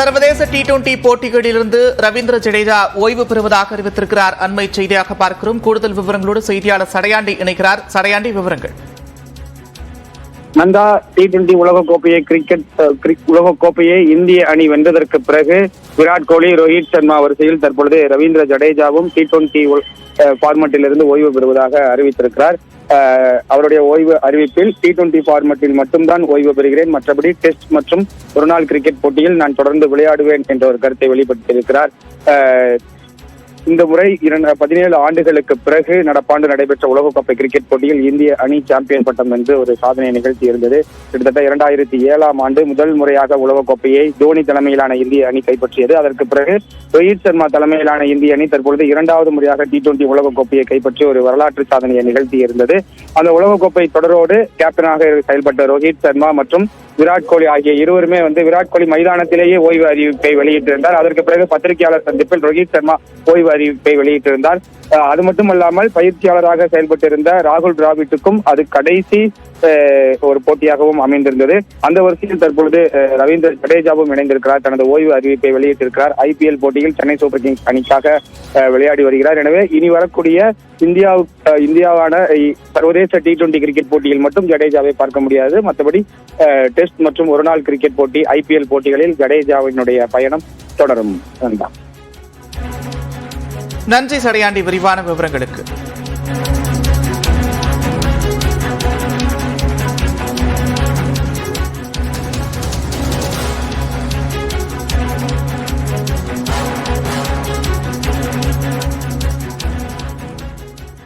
சர்வதேச T twenty போட்டிகளிலிருந்து ரவீந்திர ஜடேஜா ஓய்வு பெறுவதாக அறிவித்திருக்கிறார். அண்மை செய்தியாக பார்க்கிறோம். கூடுதல் விவரங்களோடு செய்தியாளர் சடையாண்டி இணைக்கிறார் சடையாண்டி விவரங்கள். நந்தா டி டுவெண்டி உலகக்கோப்பையை கிரிக்கெட் உலகக்கோப்பையை இந்திய அணி வென்றதற்கு பிறகு விராட் கோலி ரோஹித் சர்மா வரிசையில் தற்பொழுது ரவீந்திர ஜடேஜாவும் டி டுவெண்டி ஃபார்மட்டில் ஓய்வு பெறுவதாக அறிவித்திருக்கிறார். அவருடைய ஓய்வு அறிவிப்பில் டி டுவெண்டி ஃபார்மட்டில் மட்டும்தான் ஓய்வு பெறுகிறேன். மற்றபடி டெஸ்ட் மற்றும் ஒருநாள் கிரிக்கெட் போட்டியில் நான் தொடர்ந்து விளையாடுவேன் என்ற ஒரு கருத்தை வெளிப்படுத்தியிருக்கிறார். அஹ், இந்த முறை இரண்டு பதினேழு ஆண்டுகளுக்கு பிறகு நடப்பாண்டு நடைபெற்ற உலகக்கோப்பை கிரிக்கெட் போட்டியில் இந்திய அணி சாம்பியன் பட்டம் என்று ஒரு சாதனை நிகழ்த்தி இருந்தது. கிட்டத்தட்ட இரண்டாயிரத்தி ஏழாம் ஆண்டு முதல் முறையாக உலகக்கோப்பையை தோனி தலைமையிலான இந்திய அணி கைப்பற்றியது. அதற்கு பிறகு ரோஹித் சர்மா தலைமையிலான இந்திய அணி தற்பொழுது இரண்டாவது முறையாக டி டுவெண்டி உலகக்கோப்பையை கைப்பற்றி ஒரு வரலாற்று சாதனையை நிகழ்த்தி இருந்தது. அந்த உலகக்கோப்பை தொடரோடு கேப்டனாக செயல்பட்ட ரோஹித் சர்மா மற்றும் விராட் கோலி ஆகிய இருவருமே வந்து விராட் கோலி மைதானத்திலேயே ஓய்வு அறிவிப்பை வெளியிட்டிருந்தார். அதற்கு பிறகு பத்திரிகையாளர் சந்திப்பில் ரோஹித் சர்மா ஓய்வு அறிவிப்பை வெளியிட்டிருந்தார். அது மட்டுமல்லாமல் பயிற்சியாளராக செயல்பட்டிருந்த ராகுல் டிராவிட்டுக்கும் அது கடைசி ஒரு போட்டியாகவும் அமைந்திருந்தது. அந்த வரிசையில் தற்பொழுது ரவீந்திர ஜடேஜாவும் இணைந்திருக்கிறார். தனது ஓய்வு அறிவிப்பை வெளியிட்டிருக்கிறார். ஐபிஎல் போட்டியில் சென்னை சூப்பர் கிங்ஸ் அணிக்காக விளையாடி வருகிறார். எனவே இனி வரக்கூடிய இந்தியா இந்தியாவான சர்வதேச டி டுவெண்டி கிரிக்கெட் போட்டியில் மட்டும் ஜடேஜாவை பார்க்க முடியாது. மற்றபடி அஹ், டெஸ்ட் மற்றும் ஒருநாள் கிரிக்கெட் போட்டி ஐபிஎல் போட்டிகளில் ஜடேஜாவினுடைய பயணம் தொடரும். நன்றி. சடையாண்டி விரிவான விவரங்களுக்கு.